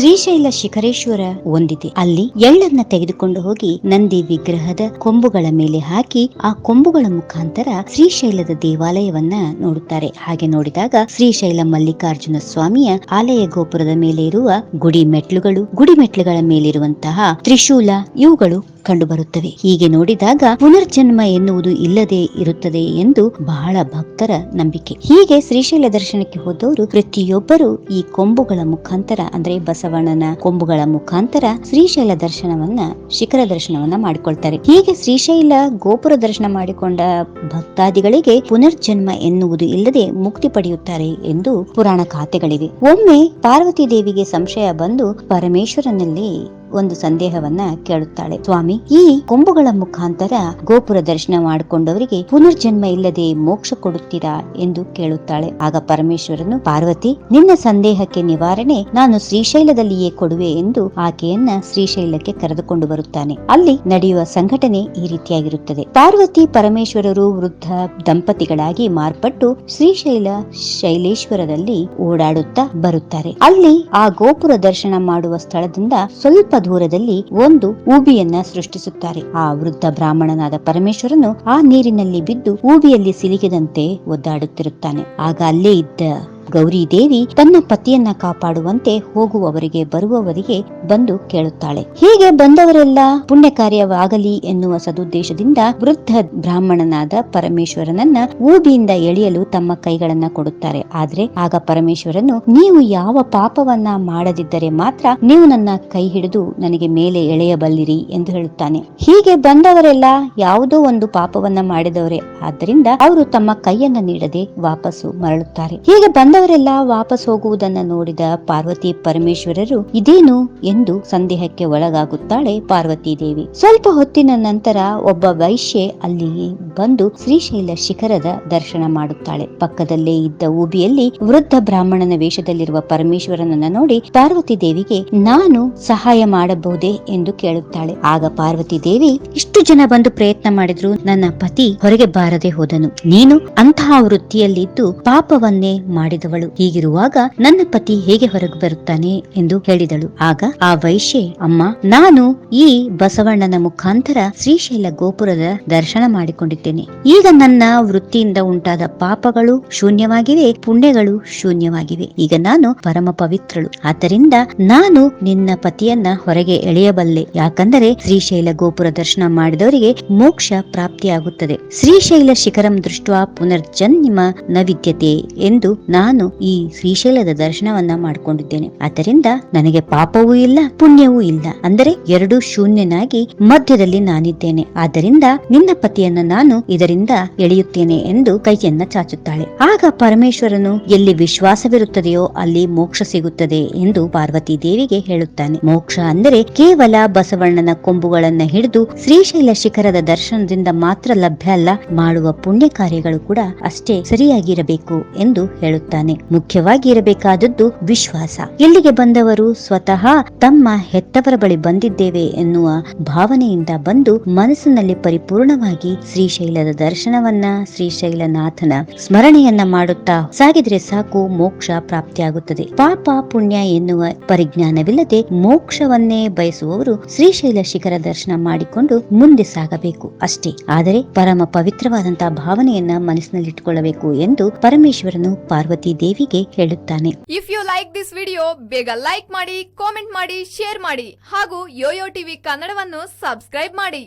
ಶ್ರೀಶೈಲ ಶಿಖರೇಶ್ವರ ಒಂದಿದೆ. ಅಲ್ಲಿ ಎಳ್ಳನ್ನ ತೆಗೆದುಕೊಂಡು ಹೋಗಿ ನಂದಿ ವಿಗ್ರಹದ ಕೊಂಬುಗಳ ಮೇಲೆ ಹಾಕಿ ಆ ಕೊಂಬುಗಳ ಮುಖಾಂತರ ಶ್ರೀಶೈಲದ ದೇವಾಲಯವನ್ನ ನೋಡುತ್ತಾರೆ. ಹಾಗೆ ನೋಡಿದಾಗ ಶ್ರೀಶೈಲ ಮಲ್ಲಿಕಾರ್ಜುನ ಸ್ವಾಮಿಯ ಆಲಯ ಗೋಪುರದ ಮೇಲೆ ಇರುವ ಗುಡಿ ಮೆಟ್ಲುಗಳು ಗುಡಿ ಮೆಟ್ಲುಗಳ ಮೇಲಿರುವಂತಹ ತ್ರಿಶೂಲ ಇವುಗಳು ಕಂಡುಬರುತ್ತವೆ. ಹೀಗೆ ನೋಡಿದಾಗ ಪುನರ್ಜನ್ಮ ಎನ್ನುವುದು ಇಲ್ಲದೆ ಇರುತ್ತದೆ ಎಂದು ಬಹಳ ಭಕ್ತರ ನಂಬಿಕೆ. ಹೀಗೆ ಶ್ರೀಶೈಲ ದರ್ಶನಕ್ಕೆ ಹೋದವರು ಪ್ರತಿಯೊಬ್ಬರು ಈ ಕೊಂಬುಗಳ ಮುಖಾಂತರ, ಅಂದ್ರೆ ಬಸವಣ್ಣನ ಕೊಂಬುಗಳ ಮುಖಾಂತರ ಶ್ರೀಶೈಲ ದರ್ಶನವನ್ನ, ಶಿಖರ ದರ್ಶನವನ್ನ ಮಾಡಿಕೊಳ್ತಾರೆ. ಹೀಗೆ ಶ್ರೀಶೈಲ ಗೋಪುರ ದರ್ಶನ ಮಾಡಿಕೊಂಡ ಭಕ್ತಾದಿಗಳಿಗೆ ಪುನರ್ಜನ್ಮ ಎನ್ನುವುದು ಇಲ್ಲದೆ ಮುಕ್ತಿ ಪಡೆಯುತ್ತಾರೆ ಎಂದು ಪುರಾಣ ಖಾತೆಗಳಿವೆ. ಒಮ್ಮೆ ಪಾರ್ವತಿ ದೇವಿಗೆ ಸಂಶಯ ಬಂದು ಪರಮೇಶ್ವರನಲ್ಲಿ ಒಂದು ಸಂದೇಹವನ್ನ ಕೇಳುತ್ತಾಳೆ. ಸ್ವಾಮಿ, ಈ ಕೊಂಬುಗಳ ಮುಖಾಂತರ ಗೋಪುರ ದರ್ಶನ ಮಾಡಿಕೊಂಡವರಿಗೆ ಪುನರ್ಜನ್ಮ ಇಲ್ಲದೆ ಮೋಕ್ಷ ಕೊಡುತ್ತೀರಾ ಎಂದು ಕೇಳುತ್ತಾಳೆ. ಆಗ ಪರಮೇಶ್ವರನು, ಪಾರ್ವತಿ, ನಿನ್ನ ಸಂದೇಹಕ್ಕೆ ನಿವಾರಣೆ ನಾನು ಶ್ರೀಶೈಲದಲ್ಲಿಯೇ ಕೊಡುವೆ ಎಂದು ಆಕೆಯನ್ನ ಶ್ರೀಶೈಲಕ್ಕೆ ಕರೆದುಕೊಂಡು ಬರುತ್ತಾನೆ. ಅಲ್ಲಿ ನಡೆಯುವ ಸಂಘಟನೆ ಈ ರೀತಿಯಾಗಿರುತ್ತದೆ. ಪಾರ್ವತಿ, ಪರಮೇಶ್ವರರು ವೃದ್ಧ ದಂಪತಿಗಳಾಗಿ ಮಾರ್ಪಟ್ಟು ಶ್ರೀಶೈಲ ಶೈಲೇಶ್ವರದಲ್ಲಿ ಓಡಾಡುತ್ತಾ ಬರುತ್ತಾರೆ. ಅಲ್ಲಿ ಆ ಗೋಪುರ ದರ್ಶನ ಮಾಡುವ ಸ್ಥಳದಿಂದ ಸ್ವಲ್ಪ ದೂರದಲ್ಲಿ ಒಂದು ಊಬಿಯನ್ನ ಸೃಷ್ಟಿಸುತ್ತಾರೆ. ಆ ವೃದ್ಧ ಬ್ರಾಹ್ಮಣನಾದ ಪರಮೇಶ್ವರನು ಆ ನೀರಿನಲ್ಲಿ ಬಿದ್ದು ಊಬಿಯಲ್ಲಿ ಸಿಲುಕಿದಂತೆ ಒದ್ದಾಡುತ್ತಿರುತ್ತಾನೆ. ಆಗ ಅಲ್ಲೇ ಇದ್ದ ಗೌರಿ ದೇವಿ ತನ್ನ ಪತಿಯನ್ನ ಕಾಪಾಡುವಂತೆ ಹೋಗುವವರಿಗೆ, ಬರುವವರಿಗೆ ಬಂದು ಕೇಳುತ್ತಾಳೆ. ಹೀಗೆ ಬಂದವರೆಲ್ಲ ಪುಣ್ಯ ಕಾರ್ಯವಾಗಲಿ ಎನ್ನುವ ಸದುದ್ದೇಶದಿಂದ ವೃದ್ಧ ಬ್ರಾಹ್ಮಣನಾದ ಪರಮೇಶ್ವರನನ್ನ ಊಬಿಯಿಂದ ಎಳೆಯಲು ತಮ್ಮ ಕೈಗಳನ್ನ ಕೊಡುತ್ತಾರೆ. ಆದ್ರೆ ಆಗ ಪರಮೇಶ್ವರನು, ನೀವು ಯಾವ ಪಾಪವನ್ನ ಮಾಡದಿದ್ದರೆ ಮಾತ್ರ ನೀವು ನನ್ನ ಕೈ ಹಿಡಿದು ನನಗೆ ಮೇಲೆ ಎಳೆಯಬಲ್ಲಿರಿ ಎಂದು ಹೇಳುತ್ತಾನೆ. ಹೀಗೆ ಬಂದವರೆಲ್ಲ ಯಾವುದೋ ಒಂದು ಪಾಪವನ್ನ ಮಾಡಿದವರೇ. ಆದ್ದರಿಂದ ಅವರು ತಮ್ಮ ಕೈಯನ್ನ ನೀಡದೆ ವಾಪಸ್ಸು ಮರಳುತ್ತಾರೆ. ಹೀಗೆ ಬಂದವರೆಲ್ಲ ವಾಪಸ್ ಹೋಗುವುದನ್ನ ನೋಡಿದ ಪಾರ್ವತಿ ಪರಮೇಶ್ವರರು, ಇದೇನು? ಎಂದು ಸಂದೇಹಕ್ಕೆ ಒಳಗಾಗುತ್ತಾಳೆ ಪಾರ್ವತಿ ದೇವಿ ಸ್ವಲ್ಪ ಹೊತ್ತಿನ ನಂತರ ಒಬ್ಬ ವೈಶ್ಯೆ ಅಲ್ಲಿ ಬಂದು ಶ್ರೀಶೈಲ ಶಿಖರದ ದರ್ಶನ ಮಾಡುತ್ತಾಳೆ. ಪಕ್ಕದಲ್ಲೇ ಇದ್ದ ಊಬಿಯಲ್ಲಿ ವೃದ್ಧ ಬ್ರಾಹ್ಮಣನ ವೇಷದಲ್ಲಿರುವ ಪರಮೇಶ್ವರನನ್ನ ನೋಡಿ ಪಾರ್ವತಿ ದೇವಿಗೆ, ನಾನು ಸಹಾಯ ಮಾಡಬಹುದೇ? ಎಂದು ಕೇಳುತ್ತಾಳೆ. ಆಗ ಪಾರ್ವತಿ ದೇವಿ, ಇಷ್ಟು ಜನ ಬಂದು ಪ್ರಯತ್ನ ಮಾಡಿದ್ರು, ನನ್ನ ಪತಿ ಹೊರಗೆ ಬಾರದೆ ಹೋದನು. ನೀನು ಅಂತಹ ವೃತ್ತಿಯಲ್ಲಿದ್ದು ಪಾಪವನ್ನೇ ಮಾಡಿದವಳು. ಹೀಗಿರುವಾಗ ನನ್ನ ಪತಿ ಹೇಗೆ ಹೊರಗೆ ಬರುತ್ತಾನೆ? ಎಂದು ಹೇಳಿದಳು ಆಗ ಆ ವೈಶ್ಯೆ, ಅಮ್ಮ, ನಾನು ಈ ಬಸವಣ್ಣನ ಮುಖಾಂತರ ಶ್ರೀಶೈಲ ಗೋಪುರದ ದರ್ಶನ ಮಾಡಿಕೊಂಡಿದ್ದೇನೆ. ಈಗ ನನ್ನ ವೃತ್ತಿಯಿಂದ ಉಂಟಾದ ಪಾಪಗಳು ಶೂನ್ಯವಾಗಿವೆ, ಪುಣ್ಯಗಳು ಶೂನ್ಯವಾಗಿವೆ. ಈಗ ನಾನು ಪರಮ ಪವಿತ್ರಳು ಆದ್ದರಿಂದ ನಾನು ನಿನ್ನ ಪತಿಯನ್ನ ಹೊರಗೆ ಎಳೆಯಬಲ್ಲೆ. ಯಾಕಂದರೆ ಶ್ರೀಶೈಲ ಗೋಪುರ ದರ್ಶನ ಮಾಡಿದವರಿಗೆ ಮೋಕ್ಷ ಪ್ರಾಪ್ತಿಯಾಗುತ್ತದೆ. ಶ್ರೀಶೈಲ ಶಿಖರಂ ದೃಷ್ಟ ಪುನರ್ಜನ್ಮ ನ ವಿದ್ಯತೆ ಎಂದು ನಾನು ಈ ಶ್ರೀಶೈಲದ ದರ್ಶನವನ್ನ ಮಾಡಿಕೊಂಡಿದ್ದೇನೆ. ಆದ್ದರಿಂದ ನನಗೆ ಪಾಪವೂ ಇಲ್ಲ, ಪುಣ್ಯವೂ ಇಲ್ಲ. ಅಂದರೆ ಎರಡು ಶೂನ್ಯನಾಗಿ ಮಧ್ಯದಲ್ಲಿ ನಾನಿದ್ದೇನೆ. ಆದ್ದರಿಂದ ನಿನ್ನ ಪತಿಯನ್ನ ನಾನು ಇದರಿಂದ ಎಳೆಯುತ್ತೇನೆ ಎಂದು ಕೈಯನ್ನ ಚಾಚುತ್ತಾಳೆ. ಆಗ ಪರಮೇಶ್ವರನು ಎಲ್ಲಿ ವಿಶ್ವಾಸವಿರುತ್ತದೆಯೋ ಅಲ್ಲಿ ಮೋಕ್ಷ ಸಿಗುತ್ತದೆ ಎಂದು ಪಾರ್ವತಿ ದೇವಿಗೆ ಹೇಳುತ್ತಾನೆ. ಮೋಕ್ಷ ಅಂದರೆ ಕೇವಲ ಬಸವಣ್ಣನ ಕೊಂಬುಗಳನ್ನ ಹಿಡಿದು ಶ್ರೀಶೈಲ ಶಿಖರದ ದರ್ಶನದಿಂದ ಮಾತ್ರ ಲಭ್ಯ ಅಲ್ಲ, ಮಾಡುವ ಪುಣ್ಯ ಕಾರ್ಯಗಳು ಕೂಡ ಅಷ್ಟೇ ಸರಿಯಾಗಿರಬೇಕು ಎಂದು ಹೇಳುತ್ತಾನೆ. ಮುಖ್ಯವಾಗಿ ಇರಬೇಕಾದದ್ದು ವಿಶ್ವಾಸ. ಇಲ್ಲಿಗೆ ಬಂದವರು ಸ್ವತಃ ತಮ್ಮ ಹೆತ್ತವರ ಬಳಿ ಬಂದಿದ್ದೇವೆ ಎನ್ನುವ ಭಾವನೆಯಿಂದ ಬಂದು ಮನಸ್ಸಿನಲ್ಲಿ ಪರಿಪೂರ್ಣವಾಗಿ ಶ್ರೀಶೈಲದ ದರ್ಶನವನ್ನ ಶ್ರೀಶೈಲನಾಥನ ಸ್ಮರಣೆಯನ್ನ ಮಾಡುತ್ತಾ ಸಾಗಿದ್ರೆ ಸಾಕು ಮೋಕ್ಷ ಪ್ರಾಪ್ತಿಯಾಗುತ್ತದೆ. ಪಾಪ ಪುಣ್ಯ ಎನ್ನುವ ಪರಿಜ್ಞಾನವಿಲ್ಲದೆ ಮೋಕ್ಷವನ್ನೇ ಬಯಸುವವರು ಶ್ರೀಶೈಲ ಶಿಖರ ದರ್ಶನ ಮಾಡಿಕೊಂಡು ಮುಂದೆ ಸಾಗಬೇಕು ಅಷ್ಟೇ. ಆದರೆ ಪರಮ ಪವಿತ್ರವಾದಂತಹ ಭಾವನೆಯನ್ನ ಮನಸ್ಸಿನಲ್ಲಿಟ್ಟುಕೊಳ್ಳಬೇಕು ಎಂದು ಪರಮೇಶ್ವರನು ಪಾರ್ವತಿ ದೇವಿಗೆ ಹೇಳುತ್ತಾನೆ. If you like this video ಬೇಗ ಲೈಕ್ ಮಾಡಿ ಕಾಮೆಂಟ್ ಮಾಡಿ ಶೇರ್ ಮಾಡಿ ಹಾಗೂ ಯೋಯೋ ಟಿವಿ ಕನ್ನಡವನ್ನು ಸಬ್ಸ್ಕ್ರೈಬ್ ಮಾಡಿ.